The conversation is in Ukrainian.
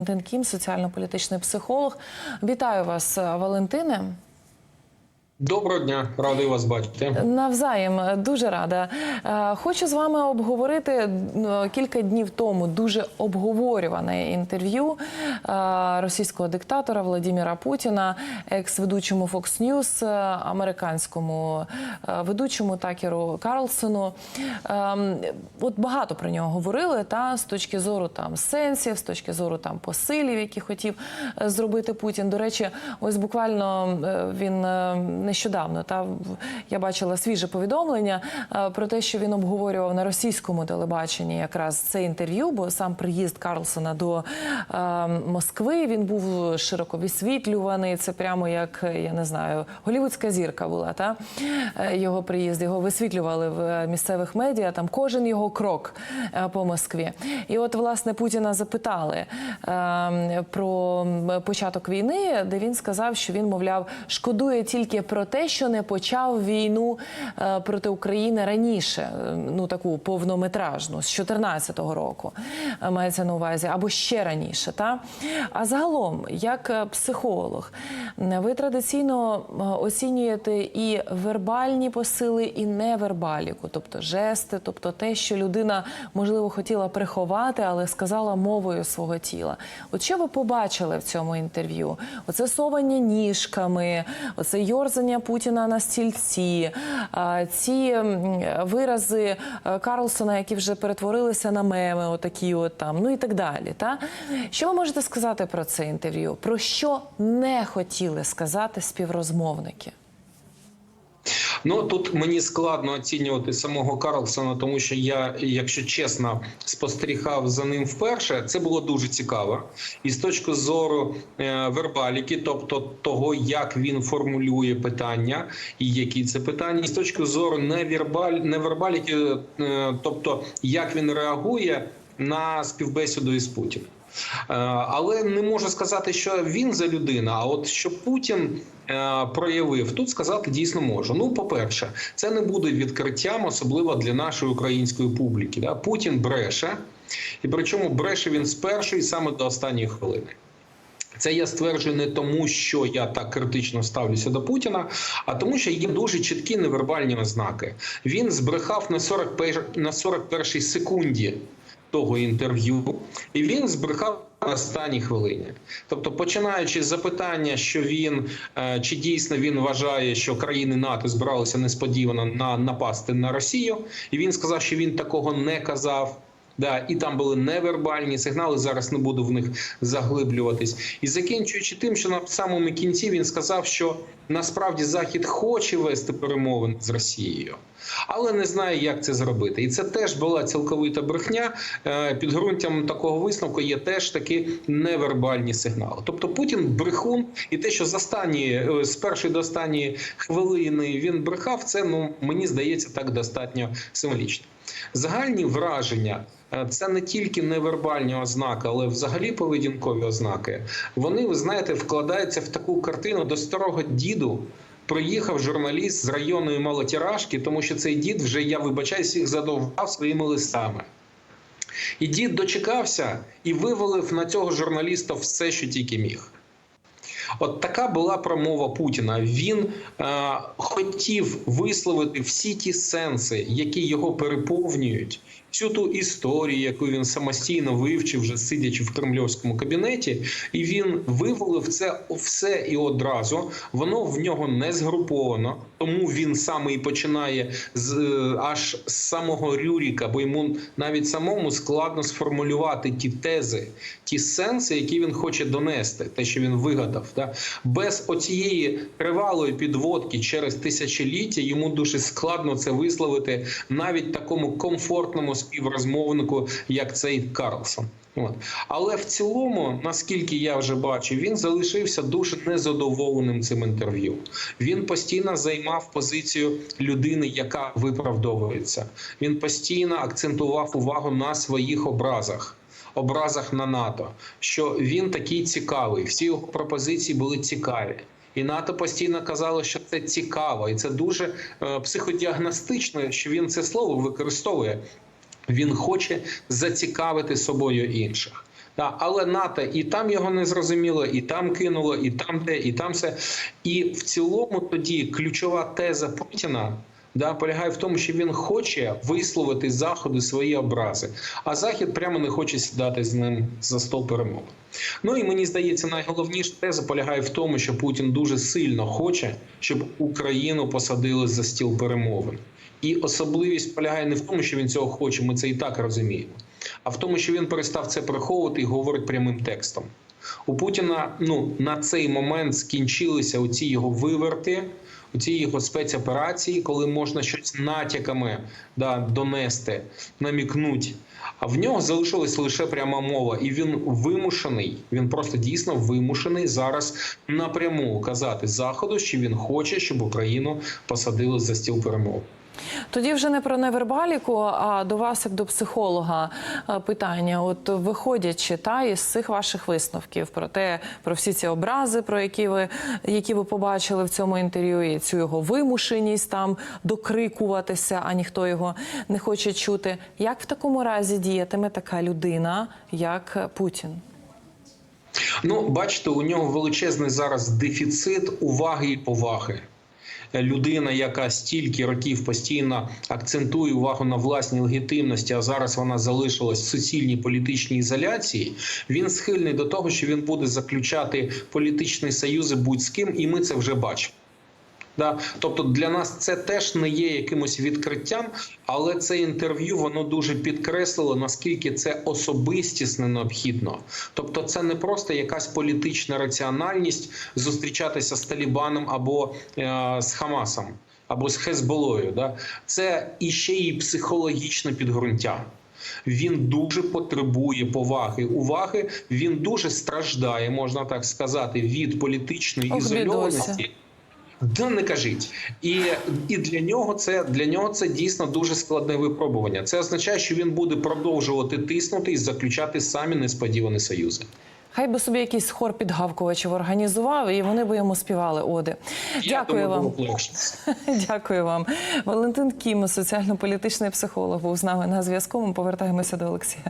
Валентин Кім, соціально-політичний психолог. Вітаю вас, Валентине. Доброго дня, радий вас бачити. Навзаєм дуже рада. Е, Хочу з вами обговорити ну, кілька днів тому дуже обговорюване інтерв'ю е, російського диктатора Владимира Путіна, екс-ведучому Fox News, е, американському е, ведучому Такеру Карлсону. Ем, От багато про нього говорили та з точки зору там сенсів, з точки зору там посилів, які хотів е, зробити Путін. До речі, ось буквально е, він е, нещодавно та я бачила свіже повідомлення е, про те, що він обговорював на російському телебаченні якраз це інтерв'ю, бо сам приїзд Карлсона до е, Москви він був широко висвітлюваний. Це прямо як я не знаю, голівудська зірка була та е, його приїзд. Його висвітлювали в е, місцевих медіа. Там кожен його крок по Москві. І от власне Путіна запитали е, про початок війни, де він сказав, що він, мовляв, шкодує тільки про те, що не почав війну е, проти України раніше, е, ну таку повнометражну з 2014 року е, мається на увазі, або ще раніше. Та а загалом, як психолог, ви традиційно оцінюєте і вербальні посили, і невербаліку, тобто жести, тобто те, що людина можливо хотіла приховати, але сказала мовою свого тіла. От що ви побачили в цьому інтерв'ю? Оце совання ніжками, оце йорзання Путіна на стільці, ці вирази е, Карлсона, які вже перетворилися на меми, отакі от там, ну і так далі. Та? Що ви можете сказати про це інтерв'ю? Про що не хотіли сказати співрозмовники? Ну тут мені складно оцінювати самого Карлсона, тому що я, якщо чесно, спостерігав за ним вперше. Це було дуже цікаво. І з точки зору е, вербаліки, тобто того, як він формулює питання, і які це питання, і з точки зору невербаль, невербаліки, е, тобто як він реагує на співбесіду із Путіним. Е, Але не можу сказати, що він за людина. А от що Путін е, проявив, тут сказати дійсно можу. Ну, по-перше, це не буде відкриттям, особливо для нашої української публіки. Да? Путін бреше, і причому бреше він з першої саме до останньої хвилини. Це я стверджую не тому, що я так критично ставлюся до Путіна, а тому, що є дуже чіткі невербальні ознаки. Він збрехав на 41, на 41 секунді того інтерв'ю, і він збрехав на останній хвилині. Тобто, починаючи з запитання, що він е, чи дійсно він вважає, що країни НАТО збиралися несподівано на напасти на Росію, і він сказав, що він такого не казав. Да, і там були невербальні сигнали. Зараз не буду в них заглиблюватись. І закінчуючи тим, що на самому кінці він сказав, що насправді Захід хоче вести перемовини з Росією, але не знає, як це зробити. І це теж була цілковита брехня. Е, Підґрунтям такого висновку є теж такі невербальні сигнали. Тобто Путін брехун, і те, що з останньої е, з першої до останньої хвилини він брехав, це ну мені здається так достатньо символічно. Загальні враження. е, Це не тільки невербальні ознаки, але взагалі поведінкові ознаки. Вони, ви знаєте, вкладаються в таку картину до старого діду. Приїхав журналіст з районної малотіражки, тому що цей дід вже я вибачаюсь, їх задовбав своїми листами. І дід дочекався і вивалив на цього журналіста все, що тільки міг. От така була промова Путіна. Він е, хотів висловити всі ті сенси, які його переповнюють, всю ту історію, яку він самостійно вивчив, вже сидячи в кремльовському кабінеті, і він вивалив це все і одразу. Воно в нього не згруповано, тому він саме і починає з е, аж з самого Рюріка, бо йому навіть самому складно сформулювати ті тези, ті сенси, які він хоче донести, те, що він вигадав. Да? Без оцієї тривалої підводки через тисячоліття йому дуже складно це висловити навіть такому комфортному співрозмовнику, як цей Карлсон. От. Але в цілому, наскільки я вже бачу, він залишився дуже незадоволеним цим інтерв'ю. Він постійно займав позицію людини, яка виправдовується. Він постійно акцентував увагу на своїх образах. Образах на НАТО, що він такий цікавий, всі його пропозиції були цікаві. І НАТО постійно казало, що це цікаво, і це дуже е, психодіагностично, що він це слово використовує. Він хоче зацікавити собою інших. Да, але НАТО і там його не зрозуміло, і там кинуло, і там те, і там все. І в цілому тоді ключова теза Путіна. Да, полягає в тому, що він хоче висловити з заходу свої образи, а захід прямо не хоче сідати з ним за стол перемови. Ну і мені здається, найголовніша теза полягає в тому, що Путін дуже сильно хоче, щоб Україну посадили за стіл перемовин. І особливість полягає не в тому, що він цього хоче, ми це і так розуміємо, а в тому, що він перестав це приховувати і говорить прямим текстом. У Путіна ну на цей момент скінчилися оці його виверти, оці його спецоперації, коли можна щось натяками да, донести, намікнуть. А в нього залишилась лише пряма мова, і він вимушений. Він просто дійсно вимушений зараз напряму казати заходу, що він хоче, щоб Україну посадили за стіл перемов. Тоді вже не про невербаліку, а до вас, як до психолога, е, питання. От виходячи та із цих ваших висновків про те, про всі ці образи, про які ви які ви побачили в цьому інтерв'ю, і цю його вимушеність там докрикуватися, а ніхто його не хоче чути. Як в такому разі діятиме така людина, як Путін? Ну, бачите, у нього величезний зараз дефіцит уваги і поваги. Людина, яка стільки років постійно акцентує увагу на власній легітимності, а зараз вона залишилась в суцільній політичній ізоляції. Він схильний до того, що він буде заключати політичні союзи будь з ким, і ми це вже бачимо. Да? Тобто для нас це теж не є якимось відкриттям, але це інтерв'ю воно дуже підкреслило, наскільки це особистісно необхідно. Тобто, це не просто якась політична раціональність зустрічатися з Талібаном або е, з Хамасом, або з Хезболою. Да? Це іще і психологічне підґрунтя. Він дуже потребує поваги, уваги. Він дуже страждає, можна так сказати, від політичної ізольованості. Да не кажіть, і, і для нього це для нього це дійсно дуже складне випробування. Це означає, що він буде продовжувати тиснути і заключати самі несподівані союзи. Хай би собі якийсь хор підгавкувачів організував, і вони би йому співали оди. Я Дякую вам. Дякую вам. Валентин Кім, соціально-політичний психолог, був з нами на зв'язку. Ми повертаємося до Олексія.